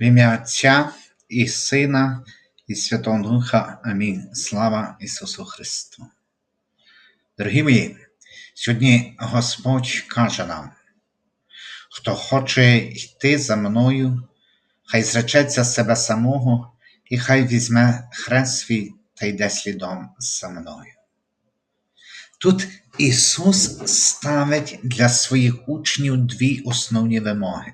В ім'я Отця і Сина, і Святого Духа. Амінь. Слава Ісусу Христу. Дорогі мої, сьогодні Господь каже нам, хто хоче йти за мною, хай зречеться себе самого, і хай візьме хрест свій та йде слідом за мною. Тут Ісус ставить для своїх учнів дві основні вимоги.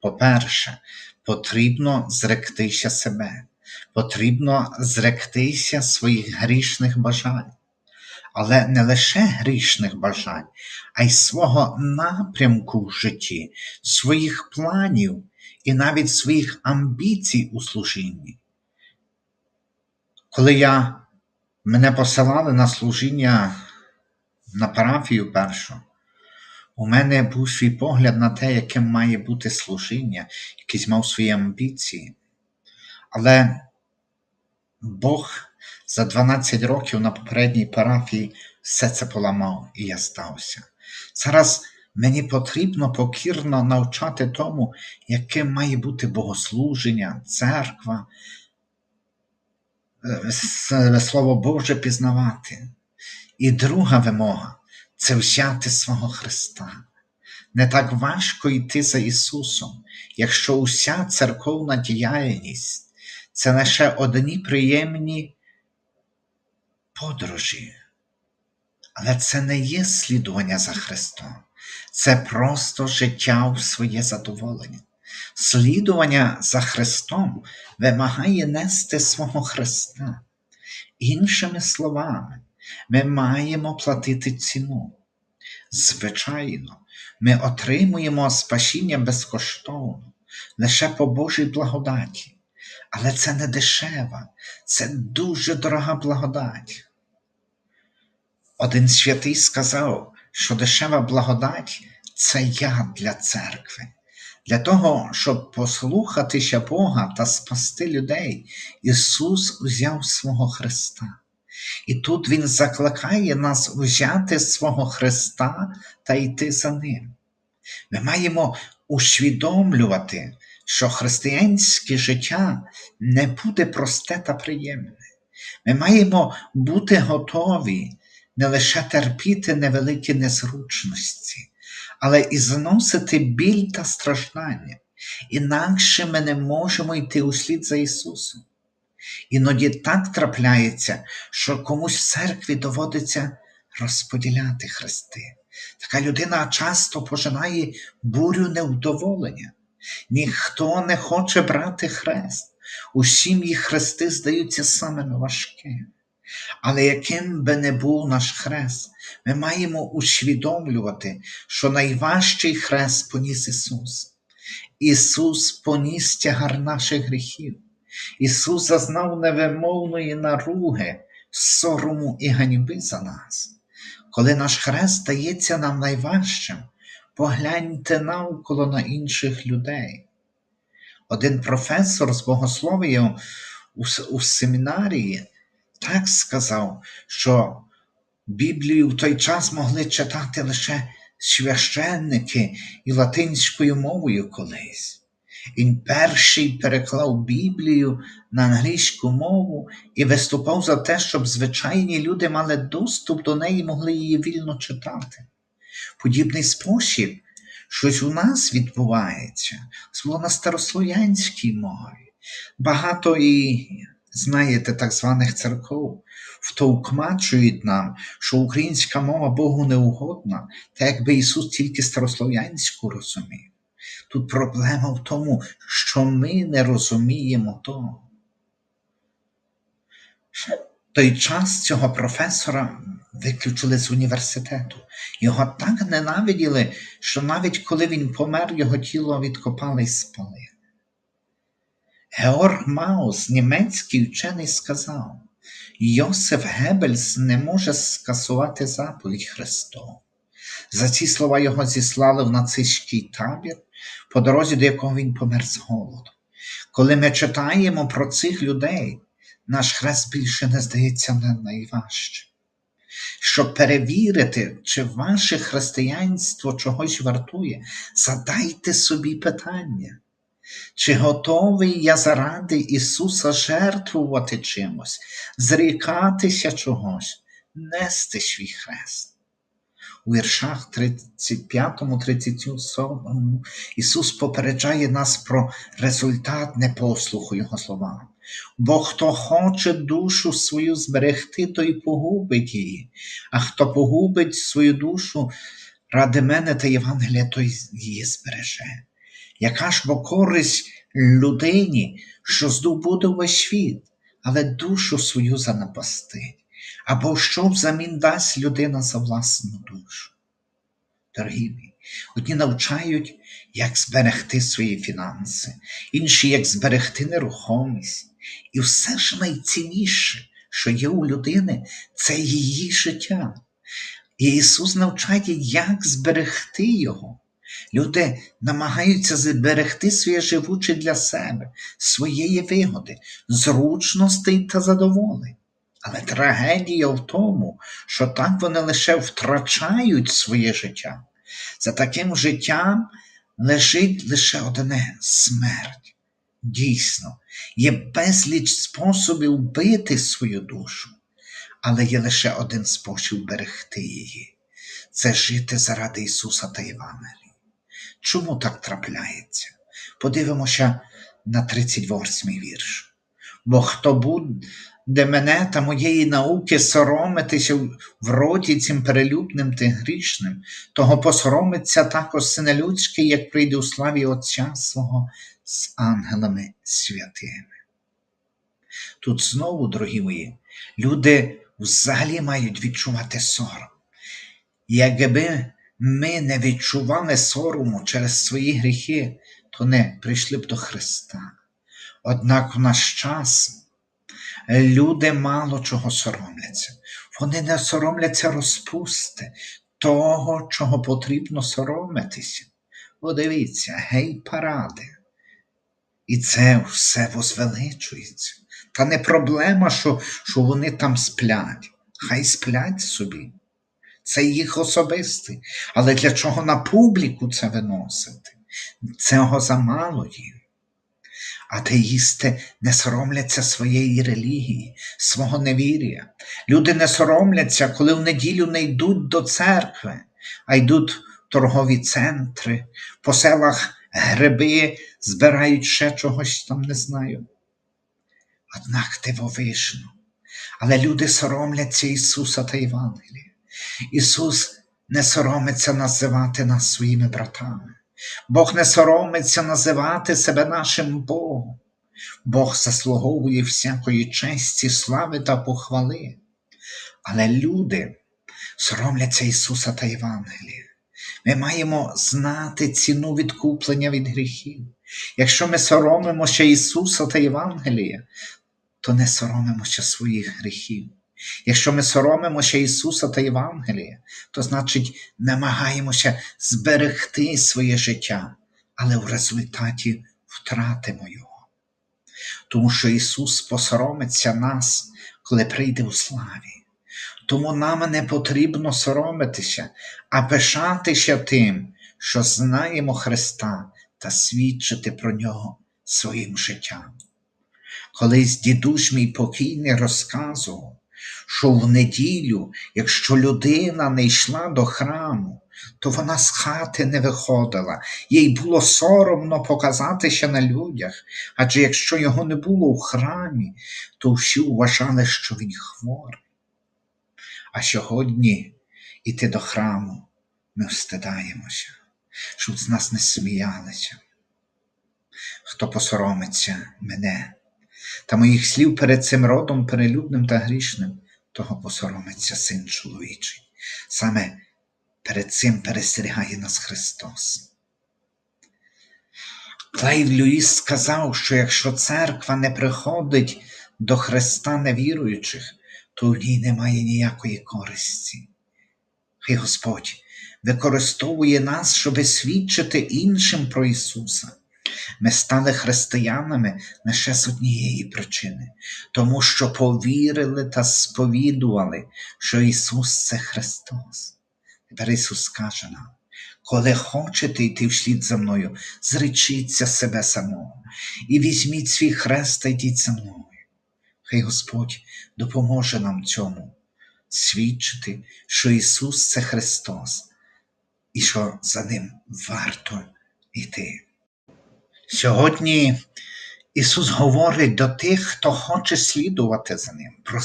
По-перше, потрібно зректися себе, потрібно зректися своїх грішних бажань. Але не лише грішних бажань, а й свого напрямку в житті, своїх планів і навіть своїх амбіцій у служінні. Коли я, мене посилали на служіння на парафію першу, у мене був свій погляд на те, яким має бути служіння, якийсь мав свої амбіції. Але Бог за 12 років на попередній парафії все це поламав, і я стався. Зараз мені потрібно покірно навчати тому, яким має бути богослуження, церква, е, Слово Боже пізнавати. І друга вимога це взяти свого Христа. Не так важко йти за Ісусом, якщо уся церковна діяльність це лише одні приємні подорожі. Але це не є слідування за Христом, це просто життя в своє задоволення. Слідування за Христом вимагає нести свого Христа. Іншими словами, ми маємо платити ціну. Звичайно, ми отримуємо спасіння безкоштовно, лише по Божій благодаті. Але це не дешева, це дуже дорога благодать. Один святий сказав, що дешева благодать це яд для церкви. Для того, щоб послухатися Бога та спасти людей, Ісус узяв свого Христа. І тут Він закликає нас взяти свого Христа та йти за Ним. Ми маємо усвідомлювати, що християнське життя не буде просте та приємне. Ми маємо бути готові не лише терпіти невеликі незручності, але і зносити біль та страждання. Інакше ми не можемо йти услід за Ісусом. Іноді так трапляється, що комусь в церкві доводиться розподіляти хрести. Така людина часто пожинає бурю невдоволення. Ніхто не хоче брати хрест. Усім їх хрести здаються самими важкими. Але яким би не був наш хрест, ми маємо усвідомлювати, що найважчий хрест поніс Ісус. Ісус поніс тягар наших гріхів. Ісус зазнав невимовної наруги, сорому і ганьби за нас. Коли наш хрест стається нам найважчим, погляньте навколо на інших людей. Один професор з богослов'я у, у семінарії так сказав, що Біблію в той час могли читати лише священники і латинською мовою колись. Він перший переклав Біблію на англійську мову і виступав за те, щоб звичайні люди мали доступ до неї і могли її вільно читати. Подібний спосіб, щось у нас відбувається, було на старослов'янській мові. Багато і, знаєте, так званих церков втовкмачують нам, що українська мова Богу не угодна, та якби Ісус тільки старослов'янську розумів. Тут проблема в тому, що ми не розуміємо того. Той час цього професора виключили з університету. Його так ненавиділи, що навіть коли він помер, його тіло відкопали і спалили. Георг Маус, німецький вчений, сказав: Йосиф Геббельс не може скасувати заповідь Христову. За ці слова його зіслали в нацистський табір, по дорозі, до якого він помер з голоду. Коли ми читаємо про цих людей, наш хрест більше не здається нам найважче. Щоб перевірити, чи ваше християнство чогось вартує, задайте собі питання, Чи готовий я заради Ісуса жертвувати чимось, зрікатися чогось, нести свій хрест? У віршах 35-37 Ісус попереджає нас про результат непослуху Його словам. Бо хто хоче душу свою зберегти, той погубить її, а хто погубить свою душу ради мене та Євангелія, той її збереже. Яка ж бо користь людині, що здобуде весь світ, але душу свою занапастить? Або що взамін дасть людина за власну душу? Дорогі мої, одні навчають, як зберегти свої фінанси, інші як зберегти нерухомість. І все ж найцінніше, що є у людини, це її життя. І Ісус навчає, як зберегти його. Люди намагаються зберегти своє живуче для себе, своєї вигоди, зручностей та задоволень. Але трагедія в тому, що так вони лише втрачають своє життя. За таким життям лежить лише одне смерть. Дійсно, є безліч способів бити свою душу, але є лише один спосіб берегти її це жити заради Ісуса та Євангелії. Чому так трапляється? Подивимося на 38 вірш. Бо хто буде мене та моєї науки соромитися в роді цим перелюбним та грішним, того посоромиться також сина людський, як прийде у славі Отця свого з ангелами святими. Тут знову, дорогі мої, люди взагалі мають відчувати сором. Якби ми не відчували сорому через свої гріхи, то не прийшли б до Христа. Однак в наш час люди мало чого соромляться. Вони не соромляться розпусти того, чого потрібно соромитися. Подивіться, гей, паради. І це все возвеличується. Та не проблема, що, що вони там сплять. Хай сплять собі. Це їх особистий. Але для чого на публіку це виносити? Цього замало їм. Атеїсти не соромляться своєї релігії, свого невір'я. Люди не соромляться, коли в неділю не йдуть до церкви, а йдуть в торгові центри, по селах гриби збирають ще чогось там, не знаю. Однак дивовижно. Але люди соромляться Ісуса та Євангелія. Ісус не соромиться називати нас своїми братами. Бог не соромиться називати себе нашим Богом. Бог заслуговує всякої честі, слави та похвали. Але люди соромляться Ісуса та Євангелія. Ми маємо знати ціну відкуплення від гріхів. Якщо ми соромимося Ісуса та Євангелія, то не соромимося своїх гріхів. Якщо ми соромимося Ісуса та Євангелія, то значить намагаємося зберегти своє життя, але в результаті втратимо Його. Тому що Ісус посоромиться нас, коли прийде у славі. Тому нам не потрібно соромитися, а пишатися тим, що знаємо Христа та свідчити про Нього своїм життям. Колись дідусь мій покійний розказував, що в неділю, якщо людина не йшла до храму, то вона з хати не виходила, їй було соромно показатися на людях, адже якщо його не було в храмі, то всі вважали, що він хворий. А сьогодні іти до храму ми встидаємося, щоб з нас не сміялися. Хто посоромиться мене та моїх слів перед цим родом перелюбним та грішним, того посоромиться син чоловічий. Саме перед цим перестерігає нас Христос. Клайв Люїс сказав, що якщо церква не приходить до Христа невіруючих, то в ній немає ніякої користі. Хай Господь використовує нас, щоб свідчити іншим про Ісуса. Ми стали християнами лише з однієї причини, тому що повірили та сповідували, що Ісус це Христос. Тепер Ісус каже нам, Коли хочете йти вслід за мною, зречіться себе самого і візьміть свій хрест та йдіть за мною. Хай Господь допоможе нам цьому свідчити, що Ісус це Христос і що за Ним варто йти. Сьогодні Ісус говорить до тих, хто хоче слідувати за Ним, про.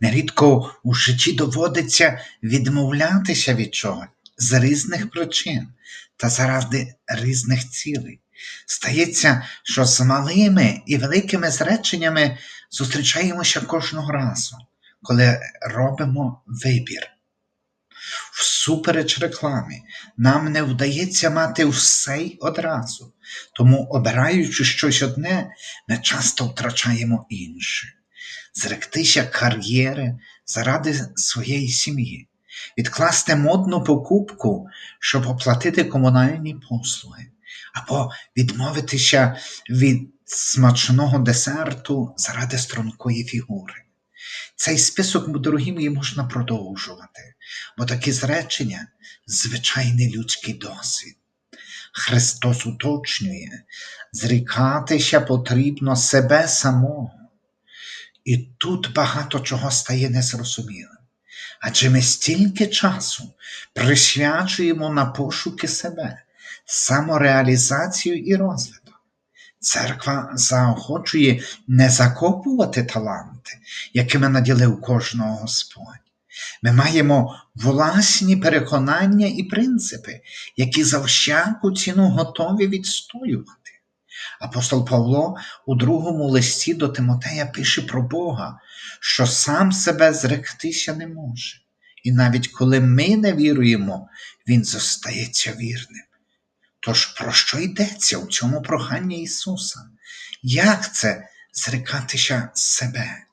Нерідко у житті доводиться відмовлятися від чогось з різних причин та заради різних цілей. Стається, що з малими і великими зреченнями зустрічаємося кожного разу, коли робимо вибір. Всупереч рекламі, нам не вдається мати все й одразу, тому, обираючи щось одне, ми часто втрачаємо інше. Зректися кар'єри заради своєї сім'ї, відкласти модну покупку, щоб оплатити комунальні послуги, або відмовитися від смачного десерту заради стрункої фігури. Цей список, дорогі мої, можна продовжувати, бо такі зречення звичайний людський досвід. Христос уточнює, зрікатися потрібно себе самого. І тут багато чого стає незрозумілим. Адже ми стільки часу присвячуємо на пошуки себе, самореалізацію і розвиток. Церква заохочує не закопувати таланти, якими наділив кожного Господь. Ми маємо власні переконання і принципи, які за всяку ціну готові відстоювати. Апостол Павло у другому листі до Тимотея пише про Бога, що сам себе зректися не може. І навіть коли ми не віруємо, Він зостається вірним. Тож про що йдеться у цьому проханні Ісуса? Як це зрекатися себе?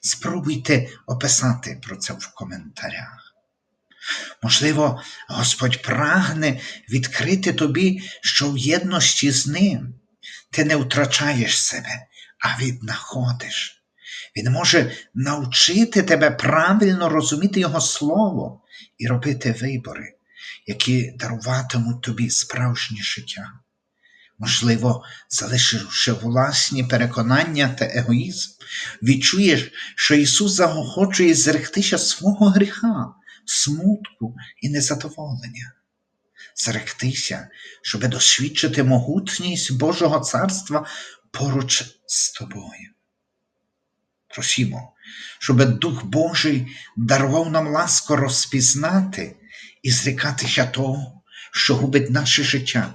Спробуйте описати про це в коментарях. Можливо, Господь прагне відкрити тобі, що в єдності з Ним ти не втрачаєш себе, а віднаходиш. Він може навчити тебе правильно розуміти Його Слово і робити вибори, які даруватимуть тобі справжнє життя. Можливо, залишивши власні переконання та егоїзм, відчуєш, що Ісус заохочує зректися свого гріха, смутку і незадоволення. Зректися, щоби досвідчити могутність Божого Царства поруч з тобою. Просімо, щоб Дух Божий дарував нам ласку розпізнати і зрікатися того, що губить наше життя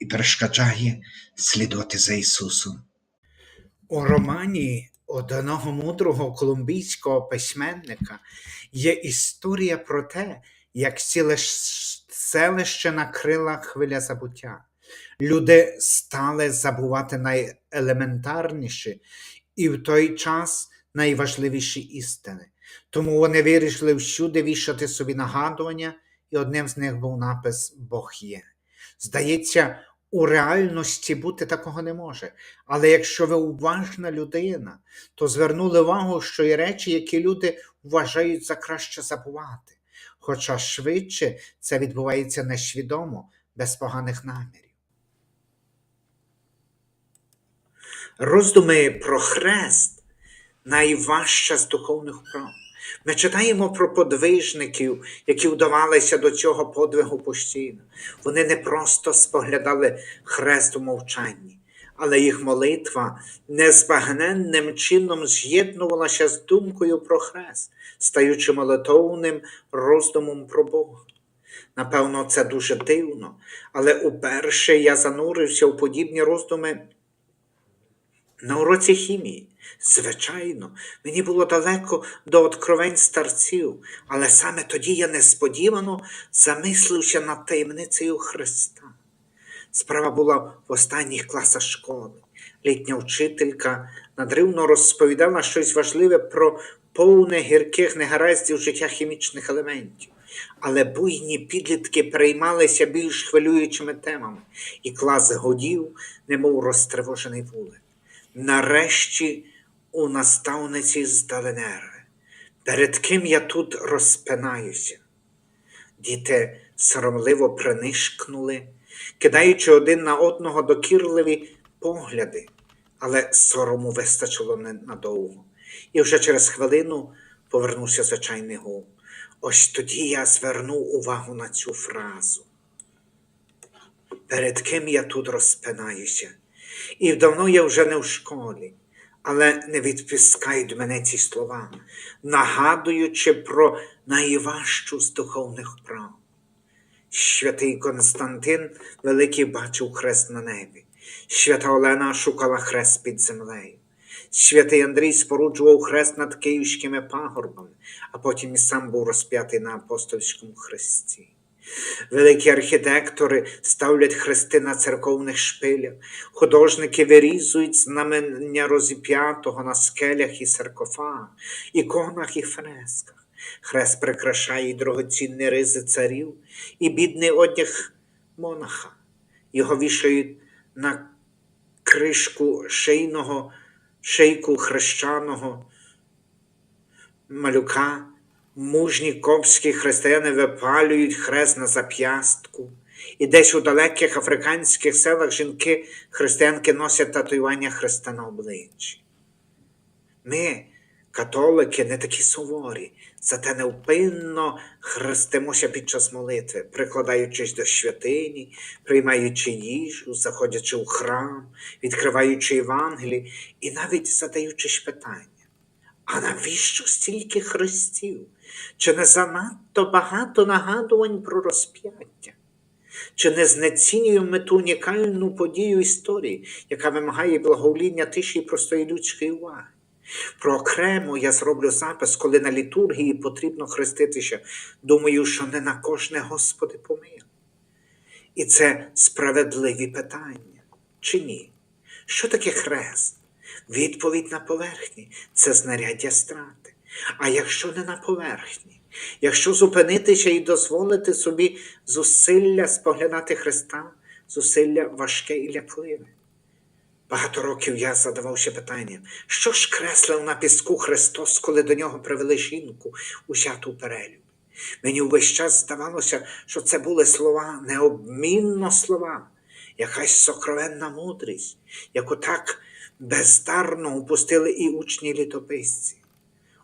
і перешкоджає слідувати за Ісусом. У романі одного мудрого колумбійського письменника є історія про те, як ціле селище накрила хвиля забуття. Люди стали забувати найелементарніші і в той час найважливіші істини. Тому вони вирішили всюди вішати собі нагадування, і одним з них був напис Бог є. Здається, у реальності бути такого не може. Але якщо ви уважна людина, то звернули увагу, що є речі, які люди вважають за краще забувати. Хоча швидше це відбувається несвідомо, без поганих намірів. Роздуми про хрест найважча з духовних вправ. Ми читаємо про подвижників, які вдавалися до цього подвигу постійно. Вони не просто споглядали хрест у мовчанні, але їх молитва незбагненним чином з'єднувалася з думкою про хрест, стаючи молитовним роздумом про Бога. Напевно, це дуже дивно, але уперше я занурився у подібні роздуми на уроці хімії. Звичайно, мені було далеко до откровень старців, але саме тоді я несподівано замислився над таємницею Христа. Справа була в останніх класах школи. Літня вчителька надривно розповідала щось важливе про повне гірких негараздів життя хімічних елементів. Але буйні підлітки переймалися більш хвилюючими темами, і клас годів, немов розтривожений вулик. Нарешті у наставниці здали нерви. Перед ким я тут розпинаюся? Діти соромливо принишкнули, кидаючи один на одного докірливі погляди, але сорому вистачило ненадовго. І вже через хвилину повернувся звичайний гул. Ось тоді я звернув увагу на цю фразу. Перед ким я тут розпинаюся? І давно я вже не в школі, але не відпускають мене ці слова, нагадуючи про найважчу з духовних прав. Святий Константин Великий бачив хрест на небі, свята Олена шукала хрест під землею. Святий Андрій споруджував хрест над київськими пагорбами, а потім і сам був розп'ятий на апостольському хресті. Великі архітектори ставлять хрести на церковних шпилях, художники вирізують знамення розіп'ятого на скелях і саркофагах, іконах і фресках. Хрест прикрашає і дорогоцінні ризи царів, і бідний одяг монаха. Його вішають на кришку шийного, шийку хрещаного малюка. Мужні копські християни випалюють хрест на зап'ястку, і десь у далеких африканських селах жінки християнки носять татуювання хреста на обличчі. Ми, католики, не такі суворі, зате невпинно хрестимося під час молитви, прикладаючись до святині, приймаючи їжу, заходячи у храм, відкриваючи Євангелії і навіть задаючись питання. А навіщо стільки хрестів? Чи не занадто багато нагадувань про розп'яття? Чи не знецінюємо ми ту унікальну подію історії, яка вимагає благовоління тиші і простої людської уваги? Про окремо я зроблю запис, коли на літургії потрібно хреститися. Думаю, що не на кожне Господи помилуй. І це справедливі питання, чи ні? Що таке хрест? Відповідь на поверхні це знаряддя страти. А якщо не на поверхні, якщо зупинитися і дозволити собі зусилля споглядати Христа, зусилля важке і лякливе. Багато років я задавався питанням, що ж креслив на піску Христос, коли до нього привели жінку, усяту перелюб. Мені увесь час здавалося, що це були слова, необмінно слова, якась сокровенна мудрість, яку так бездарно упустили і учні літописці.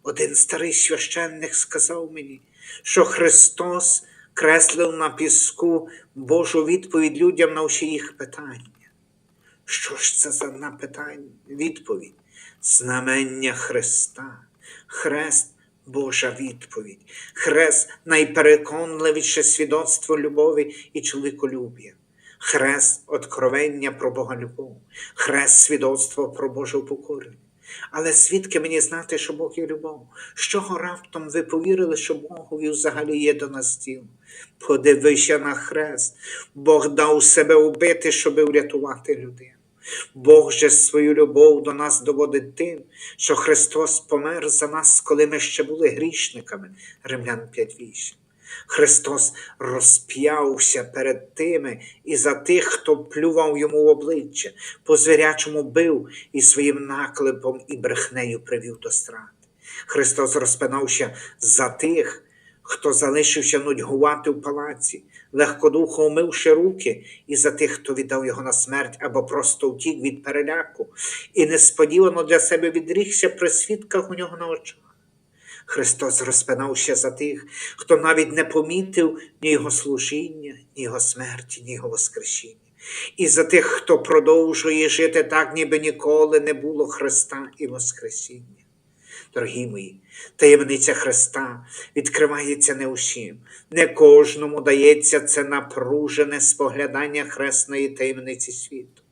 Один старий священник сказав мені, що Христос креслив на піску Божу відповідь людям на всі їх питання. Що ж це за на питання? Відповідь? Знамення Христа, Хрест Божа відповідь, Хрест найпереконливіше свідоцтво любові і чоловіколюб'я. Хрест откровення про Бога любов, хрест свідоцтво про Божу покорення. Але звідки мені знати, що Бог є любов? З чого раптом ви повірили, що Богові взагалі є до нас діло? Подивися на хрест. Бог дав себе убити, щоби врятувати людину. Бог же свою любов до нас доводить тим, що Христос помер за нас, коли ми ще були грішниками. Римлян 5.8. Христос розп'явся перед тими і за тих, хто плював йому в обличчя, по звірячому бив і своїм наклепом і брехнею привів до страти. Христос розпинався за тих, хто залишився нудьгувати в палаці, легкодухо умивши руки, і за тих, хто віддав його на смерть або просто втік від переляку, і несподівано для себе відрігся при свідках у нього на очах. Христос розпинався за тих, хто навіть не помітив ні Його служіння, ні Його смерті, ні Його Воскресіння. І за тих, хто продовжує жити так, ніби ніколи не було Христа і Воскресіння. Дорогі мої, таємниця Христа відкривається не усім, не кожному дається це напружене споглядання хресної таємниці світу,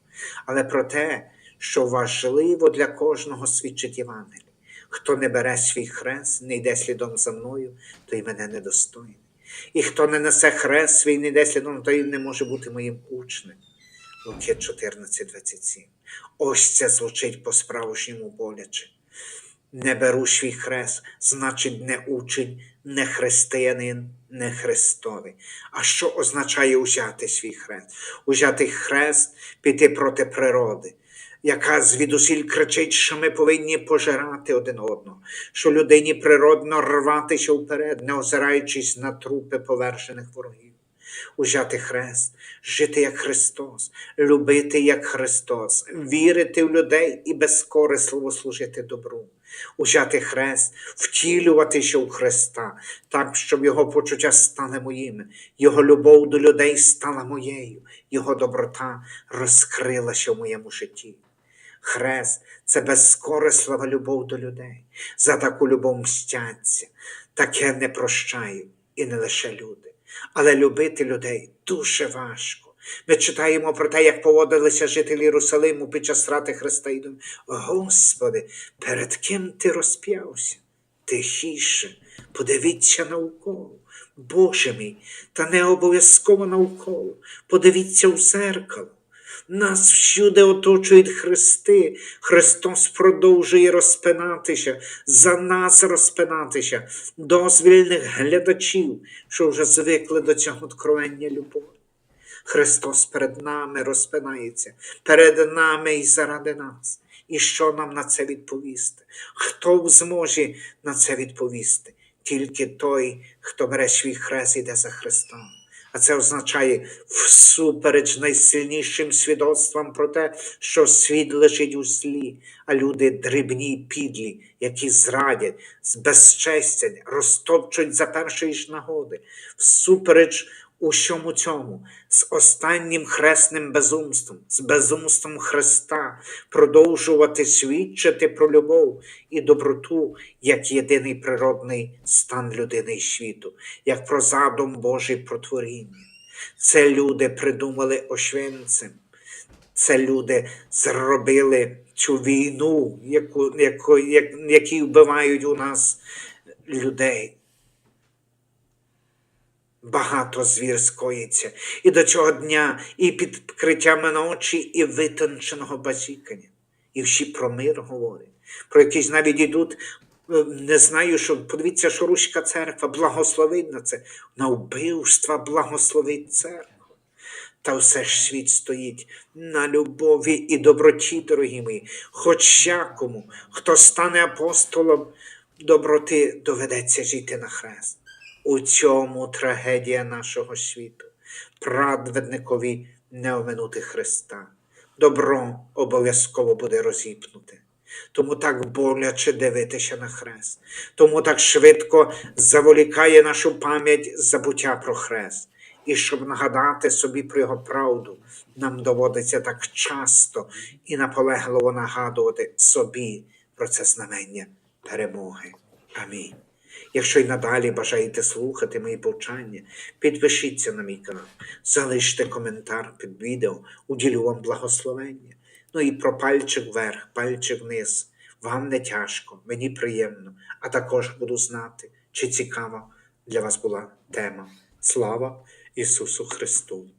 але про те, що важливо для кожного свідчить Євангеліє. Хто не бере свій хрест, не йде слідом за мною, той мене недостойний. І хто не несе хрест свій, не йде слідом, той не може бути моїм учнем. Луки 14,27. Ось це звучить по-справжньому боляче. Не беру свій хрест, значить, не учень, не християнин, не Христовий. А що означає узяти свій хрест? Узяти хрест, піти проти природи, яка звідусіль кричить, що ми повинні пожирати один одного, що людині природно рватися вперед, не озираючись на трупи повершених ворогів. ужати хрест, жити як Христос, любити як Христос, вірити в людей і безкорисливо служити добру, ужати хрест, втілюватися у Христа, так, щоб Його почуття стали моїми, Його любов до людей стала моєю, Його доброта розкрилася в моєму житті. Хрест це безкорислива любов до людей. За таку любов мстяться, таке не прощають і не лише люди. Але любити людей дуже важко. Ми читаємо про те, як поводилися жителі Єрусалиму під час страти Христа і думаємо, Господи, перед ким ти розп'явся? Тихіше, подивіться навколо. Боже мій, та не обов'язково навколо. Подивіться в зеркало. Нас всюди оточують хрести. Христос продовжує розпинатися, за нас розпинатися, дозвільних глядачів, що вже звикли до цього откровення любові. Христос перед нами розпинається, перед нами і заради нас. І що нам на це відповісти? Хто в змозі на це відповісти? Тільки той, хто бере свій хрест і йде за Христом. А це означає всупереч найсильнішим свідоцтвам про те, що світ лежить у злі, а люди дрібні й підлі, які зрадять, збезчестять, розтопчуть за першої ж нагоди, всупереч усьому цьому, з останнім хресним безумством, з безумством Христа, продовжувати свідчити про любов і доброту як єдиний природний стан людини і світу, як про задум Божий про творіння. Це люди придумали Ошвенцем. Це люди зробили цю війну, яку, яку, як, які вбивають у нас людей багато звір скоїться, і до цього дня і під вкриттями ночі, і витонченого базікання. І всі про мир говорять, про якісь навіть ідуть, е, не знаю, що подивіться, що Руська церква благословить на це, на вбивства благословить церква. Та все ж світ стоїть на любові і доброті, дорогі мої, хоч всякому, хто стане апостолом доброти, доведеться жити на хрест. У цьому трагедія нашого світу, праведникові не оминути Христа. Добро обов'язково буде розіпнуте. Тому так боляче дивитися на хрест, тому так швидко заволікає нашу пам'ять забуття про хрест. І щоб нагадати собі про його правду, нам доводиться так часто і наполегливо нагадувати собі про це знамення перемоги. Амінь. Якщо й надалі бажаєте слухати мої повчання, підпишіться на мій канал, залиште коментар під відео, уділю вам благословення. Ну і про пальчик вверх, пальчик вниз. Вам не тяжко, мені приємно, а також буду знати, чи цікава для вас була тема. Слава Ісусу Христу!